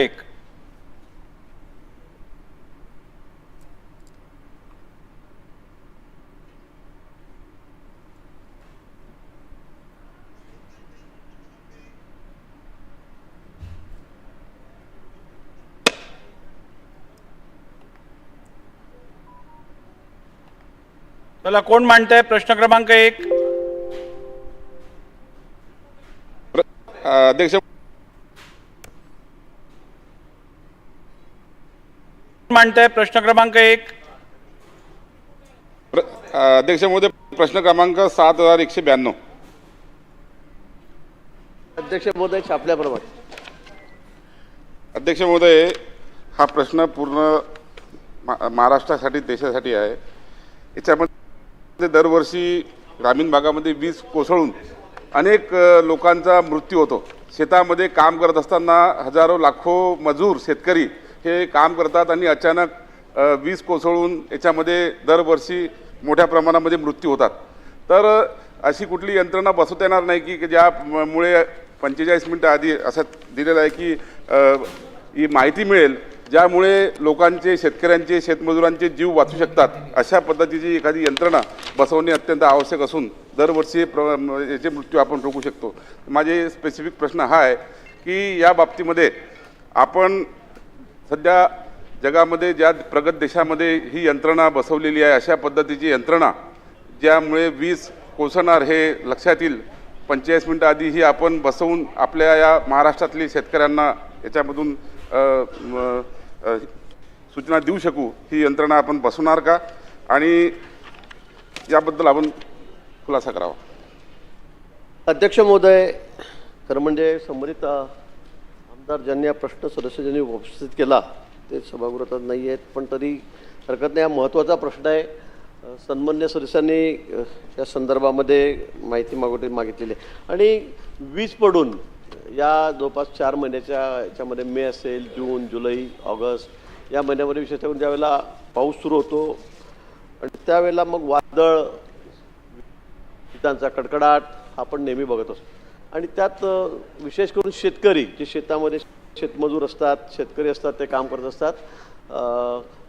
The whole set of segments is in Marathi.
एक. चला कोण मांडतंय? प्रश्न क्रमांक एक. अध्यक्ष मांडताय? प्रश्न क्रमांक एक. अध्यक्ष महोदय प्रश्न क्रमांक सात हजार एकशे ब्याण्णव. अध्यक्ष महोदय छापल्याप्रमाणे. अध्यक्ष महोदय हा प्रश्न पूर्ण मा- महाराष्ट्रासाठी देशासाठी आहे. याच्यामध्ये दरवर्षी ग्रामीण भागामध्ये वीज कोसळून अनेक अ, लोकांचा मृत्यू होतो. शेतामध्ये काम करत असताना हजारो लाखो मजूर शेतकरी हे काम करतात आणि अचानक वीज कोसळून याच्यामध्ये दरवर्षी मोठ्या प्रमाणामध्ये मृत्यू होतात. तर अशी कुठली यंत्रणा बसवता येणार नाही की की ज्यामुळे पंचेचाळीस मिनटं आधी असं दिलेलं आहे की ही माहिती मिळेल ज्यामुळे लोकांचे शेतकऱ्यांचे शेतमजुरांचे जीव वाचू शकतात. अशा पद्धतीची एखादी यंत्रणा बसवणे अत्यंत आवश्यक असून दरवर्षी प्र याचे मृत्यू आपण रोखू शकतो. माझे स्पेसिफिक प्रश्न हा आहे की या बाबतीमध्ये आपण सध्या जगामध्ये ज्या प्रगत देशामध्ये ही यंत्रणा बसवलेली आहे अशा पद्धतीची यंत्रणा ज्यामुळे वीज कोसळणार हे लक्षात येईल पंचेचाळीस मिनटं आधी ही आपण बसवून आपल्या या महाराष्ट्रातली शेतकऱ्यांना याच्यामधून सूचना देऊ शकू ही यंत्रणा आपण बसवणार का? आणि याबद्दल आपण खुलासा करावा. अध्यक्ष महोदय खरं म्हणजे संबंधित आमदार ज्यांनी हा प्रश्न सदस्य उपस्थित केला ते सभागृहात नाही आहेत. पण तरी हरकत नाही हा महत्त्वाचा प्रश्न आहे. सन्मान्य सदस्यांनी या संदर्भामध्ये माहिती मागवली मागितलेली आहे. आणि वीज पडून या जवळपास चार महिन्याच्या याच्यामध्ये मे असेल जून जुलै ऑगस्ट या महिन्यामध्ये विशेष करून ज्यावेळेला पाऊस सुरू होतो आणि त्यावेळेला मग वादळ विजांचा कडकडाट आपण नेहमी बघत असतो. आणि त्यात विशेष करून शेतकरी जे शेतामध्ये शेतमजूर असतात शेतकरी असतात ते काम करत असतात.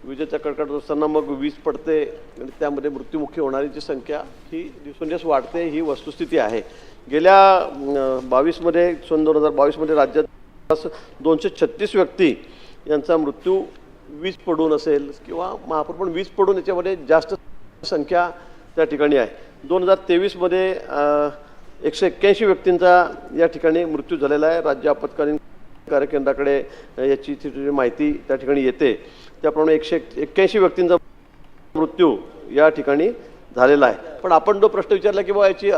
विजेचा कडकडत असताना मग वीज पडते आणि त्यामध्ये मृत्युमुखी होणारीची संख्या ही दिवसेंदिवस वाढते ही वस्तुस्थिती आहे. गेल्या बावीसमध्ये सन दोन हजार बावीसमध्ये राज्यात दोनशे छत्तीस व्यक्ती यांचा मृत्यू वीज पडून असेल किंवा महापूर पण वीज पडून याच्यामध्ये जास्त संख्या त्या ठिकाणी आहे. दोन हजार तेवीसमध्ये एकशे एक्क्याऐंशी व्यक्तींचा या ठिकाणी मृत्यू झालेला आहे. राज्य आपत्कालीन कार्यकेंद्राकडे याची ती- माहिती त्या ठिकाणी येते. त्याप्रमाणे एकशे एक्क्याऐंशी व्यक्तींचा मृत्यू या ठिकाणी झालेला आहे. पण आपण जो प्रश्न विचारला की बाबा याची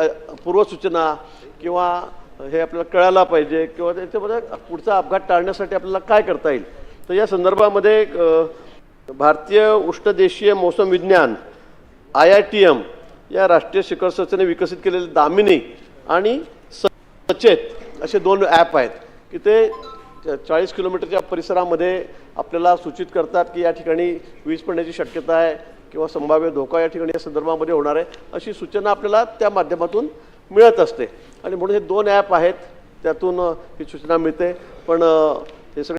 पूर्वसूचना किंवा हे आपल्याला कळायला पाहिजे किंवा त्याच्यामध्ये पुढचा अपघात टाळण्यासाठी आपल्याला काय करता येईल? तर या संदर्भामध्ये भारतीय उष्णदेशीय मौसम विज्ञान आय आय टी एम या राष्ट्रीय शिखर संस्थेने विकसित केलेले दामिनी आणि सचेत असे दोन ॲप आहेत की ते चाळीस किलोमीटरच्या परिसरामध्ये आपल्याला सूचित करतात की या ठिकाणी वीज पडण्याची शक्यता आहे किंवा संभाव्य धोका या ठिकाणी या संदर्भामध्ये होणार आहे अशी सूचना आपल्याला त्या माध्यमातून मिळत असते. आणि म्हणून हे दोन ॲप आहेत त्यातून ही सूचना मिळते. पण